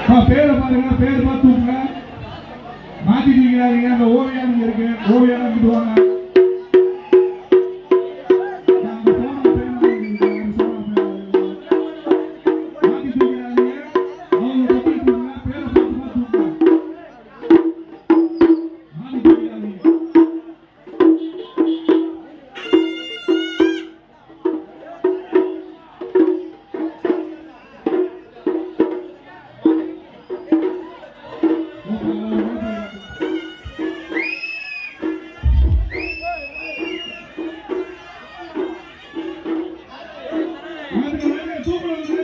அப்பா, பேரை பாருங்க பேர் பார்த்து மாத்திட்டு இருக்கிறாங்க அந்த ஓவியம் இருக்கு. ஓவியம் இங்கிட்டு வாங்க. தூக்குறது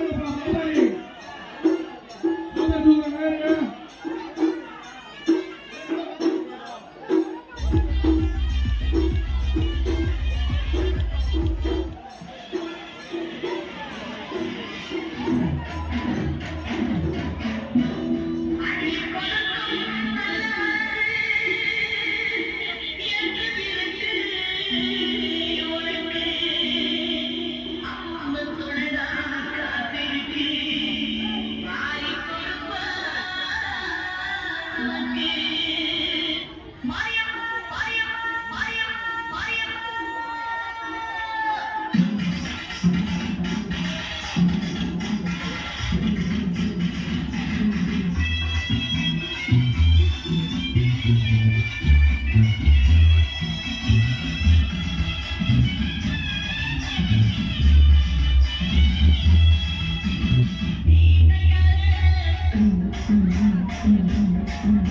Mm-hmm. அப்புறம்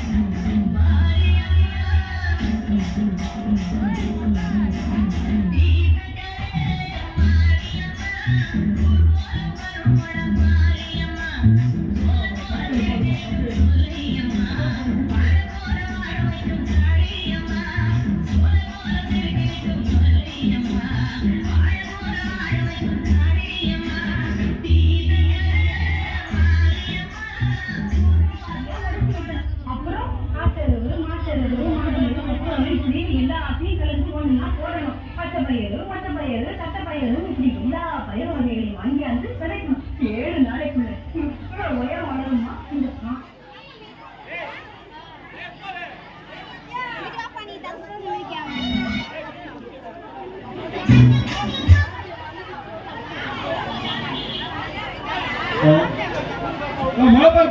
பயிறு மொட்டை பயிறு தட்டை பயிறு இப்படி எல்லா பயிர் வகைகளையும் வாங்கியாந்து விதைக்கணும். ஏழு நாளைக்குள்ள. இவ்வளவு உயரம் வளருமா? இந்த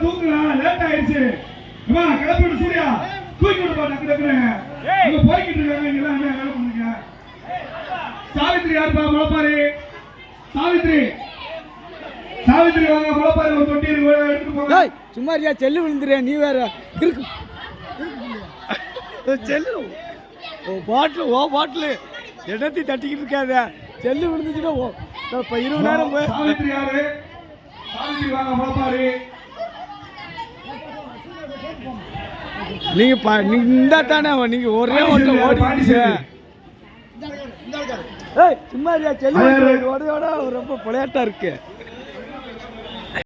தூக்குறா லேட் ஆயிடுச்சு. அம்மா கிளப்பி விடு சூர்யா. தூக்கி விடுப்பா டக்கு டக்குனு இங்க போய்கிட்டு இருக்காங்க எல்லாம் என்ன வேலை பண்ணுங்க? சாவித்ரி யாருப்பா முளைப்பாரி? சாவித்ரி சாவித்ரி வாங்க முளைப்பாரி ஒரு தொட்டி இருக்கு எடுத்துட்டு போங்க. சும்மா இருக்கியா? செல்லு விழுந்துறியா? நீ வேற. இருக்கு. செல்லு. ஓ பாட்டில் ஓ பாட்டில். இடத்தையும் தட்டிக்கிட்டு இருக்காத. செல்லு விழுந்துச்சுன்னா ஓ இப்போ இருபதாயிரம் போய் சாவித்ரி யாரு? சாவித்ரி வாங்க முளைப்பாரி. நீங்க இருந்தா தானே நீங்க ஒரே ஓட்டம் ஓடிச்சு ஏய் சும்மா இருக்கியா செல்லு. ஓட ரொம்ப விளையாட்டா இருக்கு.